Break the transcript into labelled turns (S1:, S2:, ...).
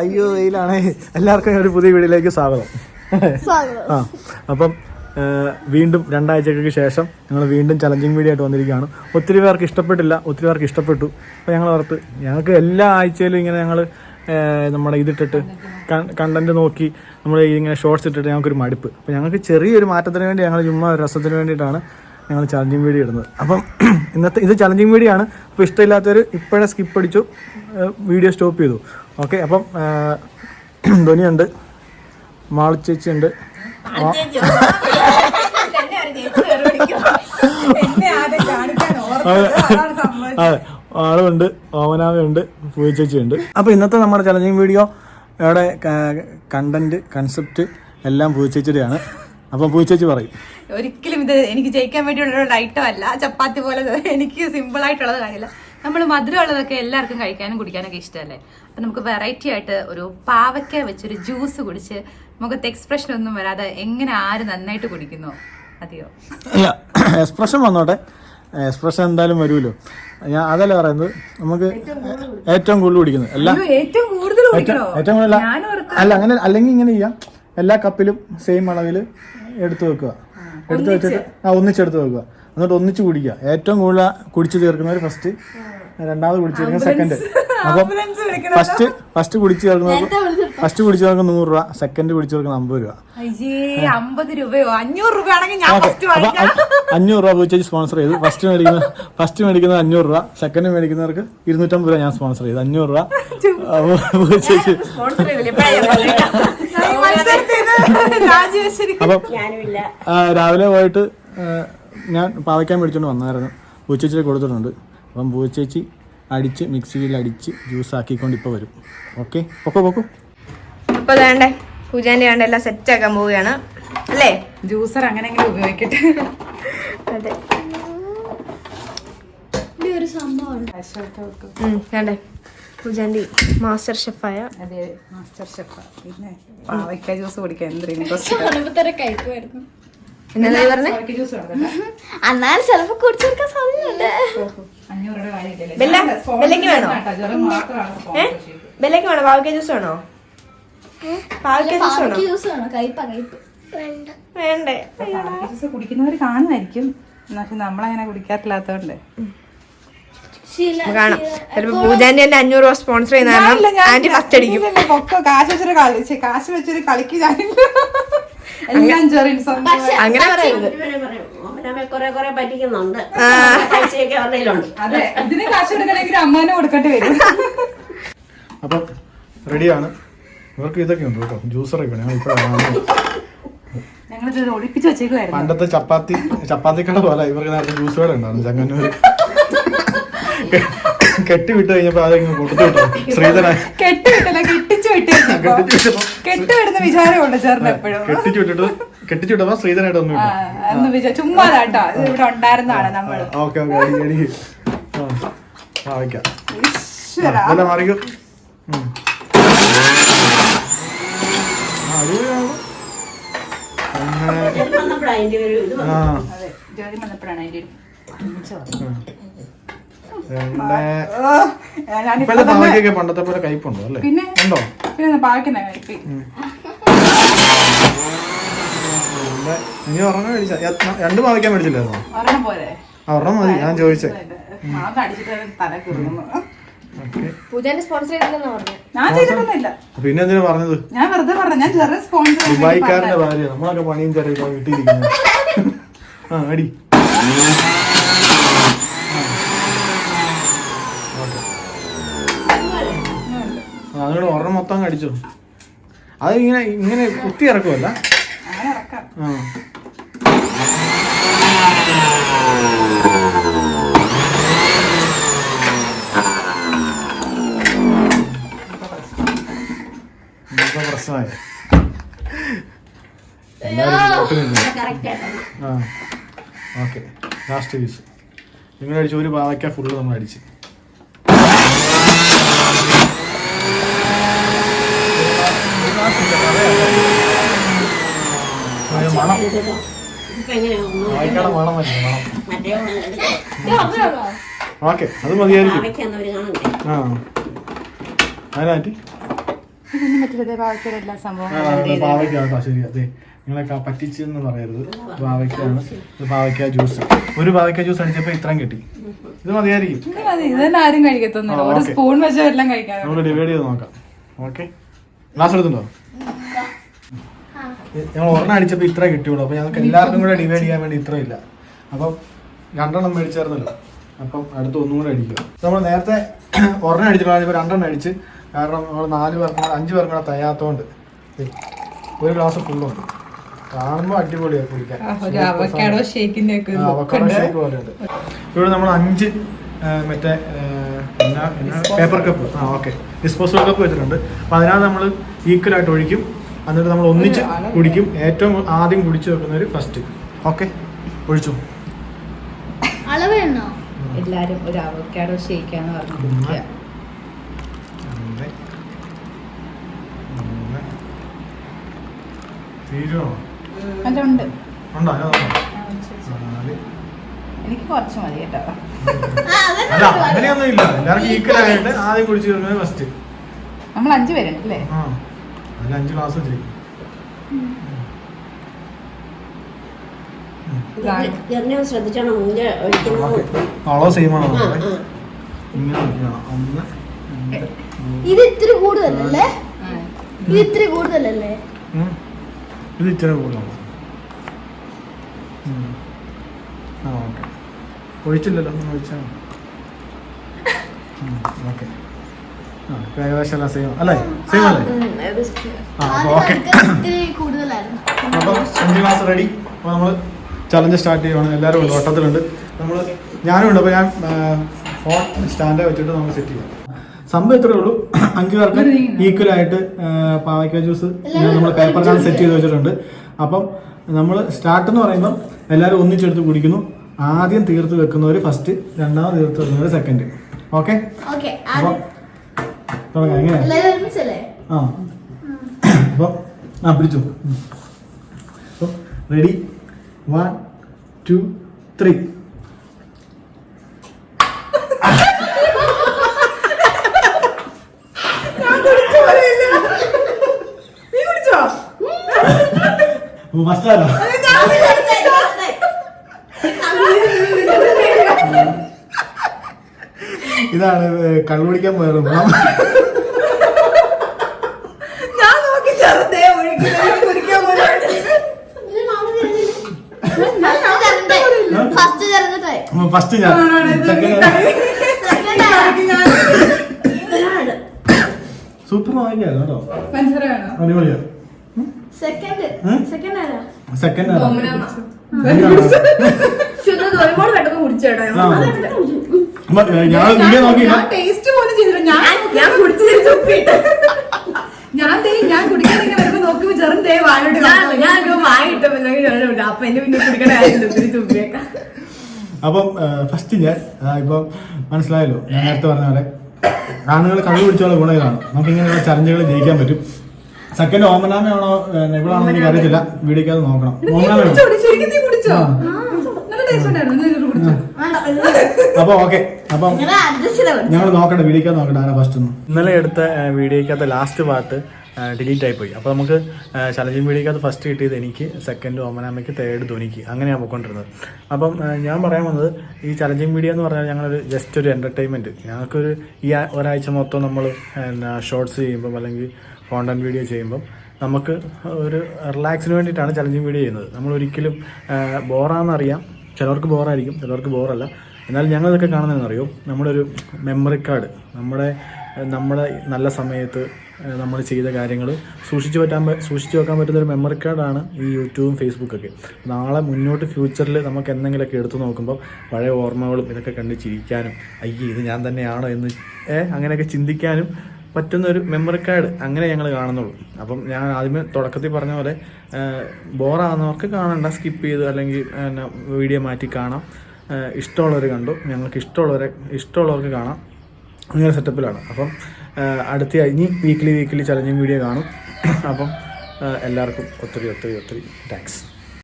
S1: അയ്യോ വെയിലാണ്. എല്ലാവർക്കും ഒരു പുതിയ വീഡിയോയിലേക്ക് സ്വാഗതം. ആ അപ്പം വീണ്ടും രണ്ടാഴ്ചകൾക്ക് ശേഷം ഞങ്ങൾ വീണ്ടും ചലഞ്ചിങ് വീഡിയോ ആയിട്ട് വന്നിരിക്കുകയാണ്. ഒത്തിരി പേർക്ക് ഇഷ്ടപ്പെട്ടില്ല ഒത്തിരി പേർക്ക് ഇഷ്ടപ്പെട്ടു. അപ്പോൾ ഞങ്ങൾ ഓർത്ത് ഞങ്ങൾക്ക് എല്ലാ ആഴ്ചയിലും ഇങ്ങനെ ഞങ്ങൾ നമ്മുടെ ഇതിട്ടിട്ട് കണ്ടന്റ് നോക്കി നമ്മൾ ഇങ്ങനെ ഷോർട്സ് ഇട്ടിട്ട് ഞങ്ങൾക്കൊരു മടുപ്പ്. അപ്പോൾ ഞങ്ങൾക്ക് ചെറിയൊരു മാറ്റത്തിന് വേണ്ടി ഞങ്ങൾ ചുമ്മാ ഒരു രസത്തിന് വേണ്ടിയിട്ടാണ് ഞങ്ങൾ ചലഞ്ചിങ് വീഡിയോ ഇടുന്നത്. അപ്പം ഇന്നത്തെ ഇത് ചലഞ്ചിങ് വീഡിയോ ആണ്. അപ്പോൾ ഇഷ്ടമില്ലാത്തവർ ഇപ്പോഴേ സ്കിപ്പ് അടിച്ചു വീഡിയോ സ്റ്റോപ്പ് ചെയ്തു. ഓക്കെ അപ്പം ധോനിയുണ്ട്. മാളിച്ചേച്ചിയുണ്ട് മാളു ചേച്ചിയുണ്ട് അതെ. ആളുണ്ട് ഓമനാമയുണ്ട് പൂയ ചേച്ചിയുണ്ട്. അപ്പോൾ ഇന്നത്തെ നമ്മുടെ ചലഞ്ചിങ് വീഡിയോ ഇവിടെ കണ്ടന്റ് കൺസെപ്റ്റ് എല്ലാം പൂയ ചേച്ചിയുടെയാണ്. അപ്പം പൂയ ചേച്ചി പറയും.
S2: ഒരിക്കലും ഇത് എനിക്ക് ജയിക്കാൻ വേണ്ടിയുള്ള ഐറ്റം അല്ല. ചപ്പാത്തി പോലെ എനിക്ക് സിമ്പിൾ ആയിട്ടുള്ളത് കാര്യമില്ല. നമ്മൾ മധുരമുള്ളതൊക്കെ എല്ലാവർക്കും കഴിക്കാനും കുടിക്കാനൊക്കെ ഇഷ്ടമല്ലേ? അപ്പൊ നമുക്ക് വെറൈറ്റി ആയിട്ട് ഒരു പാവയ്ക്ക വെച്ചൊരു ജ്യൂസ് കുടിച്ച് മുഖത്ത് എക്സ്പ്രഷൻ ഒന്നും വരാതെ എങ്ങനെ ആര് നന്നായിട്ട് കുടിക്കുന്നു? അതെയോ?
S1: അല്ല എക്സ്പ്രഷൻ വന്നോട്ടെ. എക്സ്പ്രഷൻ എന്തായാലും വരുമല്ലോ. ഞാൻ അതല്ല പറയുന്നത്? നമുക്ക് ഏറ്റവും കൂടുതൽ കുടിക്കുന്നത്. അല്ല
S2: ഏറ്റവും കൂടുതൽ
S1: ഏറ്റവും ഏറ്റവും കൂടുതൽ അല്ല അങ്ങനെ അല്ലെങ്കിൽ ഇങ്ങനെ ചെയ്യാം. എല്ലാ കപ്പിലും സെയിം അളവിൽ എടുത്തു വെക്കുക. എടുത്തു വെച്ചിട്ട് ആ ഒന്നിച്ചെടുത്ത് വെക്കുക. എന്നിട്ട് ഒന്നിച്ച് കുടിക്കുക. ഏറ്റവും കൂടുതൽ കുടിച്ചു തീർക്കുന്നവർ ഫസ്റ്റ് രണ്ടാമത് കുടിച്ചിരുന്ന സെക്കൻഡ് അപ്പം ഫസ്റ്റ് ഫസ്റ്റ് കുടിച്ചു ചേർക്കുന്ന ഫസ്റ്റ് കുടിച്ചു ചേർക്കുന്ന നൂറ് രൂപ സെക്കൻഡ് കുടിച്ചു ചേർക്കുന്ന അമ്പത് രൂപ.
S2: അമ്പത് രൂപയോ? അഞ്ഞൂറ് രൂപ
S1: അഞ്ഞൂറ് രൂപ സ്പോൺസർ ചെയ്തു. ഫസ്റ്റ് മേടിക്കുന്ന ഫസ്റ്റ് മേടിക്കുന്നത് അഞ്ഞൂറ് രൂപ സെക്കൻഡ് മേടിക്കുന്നവർക്ക് ഇരുന്നൂറ്റമ്പത് രൂപ ഞാൻ സ്പോൺസർ ചെയ്തു. അഞ്ഞൂറ് രൂപ അപ്പൊ രാവിലെ പോയിട്ട് ഞാൻ പാവയ്ക്കാൻ മേടിച്ചോണ്ട് വന്നായിരുന്നു. ഉച്ചയ്ക്ക് കൊടുത്തിട്ടുണ്ട്. അപ്പം പൂച്ചേച്ചി അടിച്ച് മിക്സിയിൽ അടിച്ച് ജ്യൂസ് ആക്കിക്കൊണ്ട് ഇപ്പോൾ വരും. ഓക്കെ? പൊക്കോ പൊക്കോ.
S3: ഇപ്പോൾ വേണ്ടേ പൂജാന്റെ വേണ്ട എല്ലാം സെറ്റ് ആക്കാൻ പോവുകയാണ്. അല്ലേ?
S2: ജ്യൂസർ അങ്ങനെയെങ്കിലും ഉപയോഗിക്കട്ടെ.
S3: അതെ. വേണ്ടേ പൂജാന്റെ മാസ്റ്റർ ഷെഫായ.
S2: അതെ മാസ്റ്റർ ഷെഫ്. പിന്നെ പാവയ്ക്ക ജ്യൂസ് കുടിക്കാൻ എന്തൊരു ഇൻട്രസ്റ്റ്
S3: എന്നാ പറഞ്ഞേ? എന്നാൽ ചിലപ്പോ കുടിച്ചെടുക്കാൻ സാധ്യതയുണ്ട്. ബെല്ല ബെല്ലയ്ക്ക് വേണോ? ഏ? ബെല്ലയ്ക്ക് വേണോ? പാവയ്ക്ക ജ്യൂസ് വേണോ? പാവയ്ക്ക ജ്യൂസ് വേണോ? വേണ്ടേ.
S2: ജ്യൂസ് കുടിക്കുന്നവർ കാണുമായിരിക്കും. പക്ഷെ നമ്മളങ്ങനെ കുടിക്കാറില്ലാത്തോണ്ട്.
S3: നമുക്ക് കാണാം. ചിലപ്പോ പൂജാന്റെ തന്നെ അഞ്ഞൂറ് രൂപ സ്പോൺസർ ചെയ്യുന്ന ആന്റി ഫസ്റ്റ് അടിക്കും.
S2: കാശ് വെച്ചൊരു കളി കാശ് വെച്ചൊരു കളിക്ക് ഞാനില്ല. എല്ലാം ചെറിയ
S3: അങ്ങനെ പറയരുത്.
S2: അതെ ഇതിന് കാശ് കൊടുക്കണമെങ്കിൽ അമ്മാനെ കൊടുക്കേണ്ടി വരും.
S1: അപ്പം റെഡിയാണ്. ഇവർക്ക് ഇതൊക്കെ ഉണ്ട് കേട്ടോ. ഞങ്ങൾ ഇപ്പോഴാണ് പണ്ടത്തെ ചപ്പാത്തി ചപ്പാത്തിക്കട പോലെ ഇവർക്ക് നേരത്തെ ജ്യൂസ് കട ഉണ്ടായിരുന്നു ചങ്ങന്നൂര്. കെട്ടി വിട്ട് കഴിഞ്ഞപ്പോ അതെങ്ങനെ കൊടുത്തു
S2: കെട്ടി വിട്ടേച്ചപ്പോ കെട്ട് വിടുന്ന വിചാരമുണ്ട് ചേർന്ന് എപ്പോഴും.
S1: കെട്ടിച്ചു വിട്ടിട്ട് കെട്ടിച്ചു വിട്ടപ്പോ ശ്രീധരനായിട്ട് ഒന്നും
S2: ചുമ്മാ കേട്ടോ. ഇത് ഇവിടെ ഉണ്ടായിരുന്നതാണ് നമ്മൾ
S1: ഓക്കെ മറിക്കും പണ്ടത്തെ പോലെ കയ്പുണ്ടോ അല്ലേ? ഉണ്ടോ രണ്ട് ഇനി ഒരെണ്ണം മേടിച്ച? രണ്ട് പാവയ്ക്കാൻ മേടിച്ചില്ലായിരുന്നോ?
S2: ഒരെണ്ണം പോരെ.
S1: ഒരെണ്ണം മതി ഞാൻ ചോദിച്ചേ. പിന്നെ എന്തിനാ പറഞ്ഞത്?
S2: ഞാൻ വെറുതെ പറഞ്ഞു ഞാൻ ചെറിയ സ്പോൺസർ
S1: ദുബായിക്കാരന്റെ ഭാര്യ നമ്മളൊക്കെ പണിയും ചെറിയ വീട്ടിലിരിക്കുന്നത് ആ അടി. അതുകൊണ്ട് ഒരെണ്ണം മൊത്തം കടിച്ചു അത് ഇങ്ങനെ ഇങ്ങനെ കുത്തി ഇറക്കുമല്ല ആ. പ്രശ്നമായി. ആ. ഓക്കെ. ലാസ്റ്റ് പീസ് നിങ്ങൾ അടിച്ച ഒരു പാവയ്ക്ക ഫുള്ള് നമ്മൾ അടിച്ച് ഒരു മണം
S4: ഇപ്പൊ എങ്ങനെയാ
S1: പാവയ്ക്കയുടെ മണം മതി മണം
S4: മറ്റേ
S1: ഓക്കെ അത് മതിയായിരിക്കും. ആ. അതിനാറ്റി
S2: ഇതൊന്നും പറ്റില്ല ബാക്കിയുള്ള എല്ലാ
S1: ആ,
S2: സംഭവങ്ങളും
S1: അത് പാവയ്ക്ക കേട്ടോ ശരി അതെ പറ്റിച്ചെന്ന് പറയരുത്. പാവയ്ക്കാണ് ഇത് പാവയ്ക്ക ജ്യൂസ്. ഒരു പാവയ്ക്ക ജ്യൂസ് അടിച്ചപ്പോ ഇത്രയും കിട്ടി. ഇത് മതിയായിരിക്കും. ഡിവൈഡ് ചെയ്ത് നോക്കാം. ഓക്കെ? ഗ്ലാസ് എടുത്തുണ്ടോ ഞങ്ങൾ ഒരെണ്ണം അടിച്ചപ്പോൾ ഇത്ര കിട്ടിയുള്ളൂ. അപ്പോൾ ഞങ്ങൾക്ക് എല്ലാവർക്കും കൂടെ ഡിവൈഡ് ചെയ്യാൻ വേണ്ടി ഇത്ര ഇല്ല. അപ്പം രണ്ടെണ്ണം മേടിച്ചായിരുന്നല്ലോ. അപ്പം അടുത്ത് ഒന്നും കൂടെ അടിക്കുക. നമ്മൾ നേരത്തെ ഒരെണ്ണം അടിച്ചിട്ടാണ് ഇപ്പോൾ രണ്ടെണ്ണം അടിച്ച് കാരണം നമ്മൾ നാല് പേർക്ക് അഞ്ച് പേർക്ക് കൂടെ തയ്യാത്തോണ്ട് ഒരു ഗ്ലാസ് ഫുള്ളുണ്ട് കാണുമ്പോൾ അടിപൊളിയാ കുടിക്കാൻ
S2: അവക്കാടോ
S1: പോലെയുണ്ട്. ഇവിടെ നമ്മൾ അഞ്ച് മറ്റേ പേപ്പർ കപ്പ്. ആ ഓക്കെ. ഡിസ്പോസബിൾ കപ്പ് വെച്ചിട്ടുണ്ട്. അപ്പോൾ അതിനകത്ത് നമ്മൾ ഈക്വൽ ആയിട്ട് ഒഴിക്കും. എന്നിട്ട് നമ്മൾ ഒന്നിച്ച് കുടിക്കും. ഏറ്റവും ആദ്യം കുടിച്ചു വെക്കുന്നവർ ഫസ്റ്റ് ഓക്കെ. ഒഴിച്ചു?
S2: എല്ലാരും ഒരു അവക്കാടോ ഷേക്കാന്ന് പറഞ്ഞു.
S1: തീരുമോ
S2: അല്ല ഉണ്ട്.
S1: ഉണ്ടോ? നാല്.
S2: എനിക്ക് കുറച്ച് മതി കേട്ടോ.
S1: അല്ല അങ്ങനെയൊന്നും ഇല്ല. എല്ലാവർക്കും ഈക്വൽ ആയിട്ട് ആദ്യം കുടിച്ചു ഫസ്റ്റ്
S2: നമ്മൾ അഞ്ചു പേരുണ്ട് അല്ലേ?
S1: ആ. അതിൽ അഞ്ച് ഗ്ലാസ് വെച്ചിരിക്കും.
S4: ജെറിനെ ശ്രദ്ധിച്ചോണം? മുഞ്ച ഒഴിക്കുന്നത്
S1: അളവ് സെയിം ആണോ?
S4: ആ,
S1: നോക്കട്ടെ.
S4: ആ.
S1: ഇങ്ങനെ ഒന്ന്
S5: ഇത് ഇത്തിരി കൂടുതലല്ലേ? ഇത് ഇത്തിരി കൂടുതലല്ലേ?
S1: ഇത് ഇത്ര കൂടുതലാണ്? ആ ഓക്കെ. ഒഴിച്ചില്ലല്ലോ ഒന്ന് ഒഴിച്ചാൽ ഓക്കെ. ആ ഏകദേശം സെയിം അല്ലേ? സെയിം അല്ലേ? ആ അപ്പോൾ ഓക്കെ. അപ്പം അഞ്ച് ക്ലാസ് റെഡി അപ്പോൾ നമ്മൾ ചലഞ്ച് സ്റ്റാർട്ട് ചെയ്യുവാണ്. എല്ലാവരും ഉണ്ട് ഓട്ടത്തിലുണ്ട്. നമ്മൾ ഞാനും ഉണ്ട്. അപ്പോൾ ഞാൻ ഫോൺ സ്റ്റാൻഡ് വെച്ചിട്ട് നമുക്ക് സെറ്റ് ചെയ്യാം. സംഭവം ഇത്രയേ ഉള്ളൂ. അഞ്ച് പേർക്ക് ഈക്വൽ ആയിട്ട് പാവയ്ക്ക ജ്യൂസ് നമ്മൾ പേപ്പറിനകത്ത് സെറ്റ് ചെയ്ത് വെച്ചിട്ടുണ്ട്. അപ്പം നമ്മൾ സ്റ്റാർട്ട് എന്ന് പറയുമ്പോൾ എല്ലാവരും ഒന്നിച്ചെടുത്ത് കുടിക്കുന്നു. ആദ്യം തീർത്ത് വെക്കുന്നവർ ഫസ്റ്റ് രണ്ടാമത് തീർത്ത് വെക്കുന്നവർ സെക്കൻഡ് ഓക്കെ
S5: ഓക്കെ
S1: അപ്പോൾ തുടങ്ങാം.
S5: എങ്ങനെ?
S1: ആ. അപ്പോൾ ആ പിടിച്ചു. അപ്പോൾ റെഡി വൺ ടു ത്രീ മസ്റ്റാലോ ഇതാണ് കള്ളു പിടിക്കാൻ പോയത് ഗുണം
S2: ഞാൻ നോക്കി ചെറുതേ കുടിക്കാൻ
S5: ഫസ്റ്റ്
S1: ഫസ്റ്റ് ഞാൻ സൂപ്പർ വാങ്ങിക്കായിരുന്നു കേട്ടോ. അടിപൊളിയാ.
S5: സെക്കൻഡ്
S1: ഉം?
S5: സെക്കൻഡ് ആരാ
S1: സെക്കൻഡ്
S5: ഒരുപാട് പെട്ടെന്ന് കുടിച്ചേട്ടോ
S1: ഞാൻ വീഡിയോ നോക്കിയില്ല
S2: ഞാൻ ടേസ്റ്റ് പോലും ചെയ്തില്ല ഞാൻ ഞാൻ കുടിച്ചു ഞാൻ ദേ ഞാൻ കുടിക്കാൻ ഇങ്ങനെ വരുമ്പോ നോക്കുമ്പോ ചെറും ദേ വാഴോട്ട് ഞാൻ വായിട്ടില്ല അപ്പൊ എന്നെ പിന്നെ കുടിക്കണേ
S1: അപ്പം ഫസ്റ്റ് ഞാൻ ഇപ്പൊ മനസ്സിലായല്ലോ. ഞാൻ നേരത്തെ പറഞ്ഞ പോലെ ആണുങ്ങൾ കള്ളു പിടിച്ചുള്ള ഗുണം ഇതാണ് നമുക്ക് ഇങ്ങനെയുള്ള ചലഞ്ചുകൾ ജയിക്കാൻ പറ്റും. സെക്കൻഡ് ഓമനാമയാണോ ഇവളാണോ എനിക്ക് അറിയത്തില്ല. വീടിക്കാതെ നോക്കണം. ഓമനാമയാണോ? അപ്പൊ ഓക്കെ അപ്പം ഞങ്ങൾ നോക്കട്ടെ വീഡിയോക്കകത്ത് നോക്കട്ടെ ആരാ ഫസ്റ്റ് ഒന്ന് ഇന്നലെ എടുത്ത വീഡിയോക്കകത്ത് ലാസ്റ്റ് പാർട്ട് ഡിലീറ്റ് ആയിപ്പോയി. അപ്പോൾ നമുക്ക് ചലഞ്ചിങ് വീഡിയോക്കകത്ത് ഫസ്റ്റ് കിട്ടിയത് എനിക്ക് സെക്കൻഡ് ഓമനാമയ്ക്ക് തേർഡ് ധോനിക്ക്. അങ്ങനെയാണ് പോയിക്കൊണ്ടിരുന്നത്. അപ്പം ഞാൻ പറയാൻ വന്നത് ഈ ചലഞ്ചിങ് വീഡിയോ എന്ന് പറഞ്ഞാൽ ഞങ്ങളൊരു ജസ്റ്റ് ഒരു എന്റർടൈൻമെന്റ് ഞങ്ങൾക്കൊരു ഈ ഒരാഴ്ച മൊത്തം നമ്മൾ ഷോർട്സ് ചെയ്യുമ്പം അല്ലെങ്കിൽ കോണ്ടന്റ് വീഡിയോ ചെയ്യുമ്പം നമുക്ക് ഒരു റിലാക്സിന് വേണ്ടിയിട്ടാണ് ചലഞ്ചിങ് വീഡിയോ ചെയ്യുന്നത്. നമ്മൾ ഒരിക്കലും ബോറാണെന്നറിയാം ചിലർക്ക് ബോറായിരിക്കും ചിലവർക്ക് ബോറല്ല. എന്നാൽ ഞങ്ങളിതൊക്കെ കാണുന്നതെന്നറിയോ നമ്മുടെ ഒരു മെമ്മറി കാർഡ് നമ്മുടെ നമ്മുടെ നല്ല സമയത്ത് നമ്മൾ ചെയ്ത കാര്യങ്ങൾ സൂക്ഷിച്ചു പറ്റാൻ സൂക്ഷിച്ചു വെക്കാൻ പറ്റുന്ന ഒരു മെമ്മറി കാർഡാണ് ഈ യൂട്യൂബും ഫേസ്ബുക്കൊക്കെ. നാളെ മുന്നോട്ട് ഫ്യൂച്ചറിൽ നമുക്ക് എന്തെങ്കിലുമൊക്കെ എടുത്തു നോക്കുമ്പോൾ പഴയ ഓർമ്മകളും ഇതൊക്കെ കണ്ട് ചിരിക്കാനും അയ്യേ ഇത് ഞാൻ തന്നെയാണോ? എന്ന് അങ്ങനെയൊക്കെ ചിന്തിക്കാനും പറ്റുന്ന ഒരു മെമ്മറി കാർഡ് അങ്ങനെ ഞങ്ങൾ കാണുന്നുള്ളൂ. അപ്പം ഞാൻ ആദ്യമേ തുടക്കത്തിൽ പറഞ്ഞ പോലെ ബോറാകുന്നവർക്ക് കാണണ്ട സ്കിപ്പ് ചെയ്ത് അല്ലെങ്കിൽ വീഡിയോ മാറ്റി കാണാം. ഇഷ്ടമുള്ളവർ കണ്ടു. ഞങ്ങൾക്ക് ഇഷ്ടമുള്ളവരെ ഇഷ്ടമുള്ളവർക്ക് കാണാം. അങ്ങനെ സെറ്റപ്പിലാണ് അപ്പം അടുത്ത ഇനി വീക്ക്ലി വീക്ക്ലി ചലഞ്ചിങ് വീഡിയോ കാണും. അപ്പം എല്ലാവർക്കും ഒത്തിരി ഒത്തിരി ഒത്തിരി താങ്ക്സ്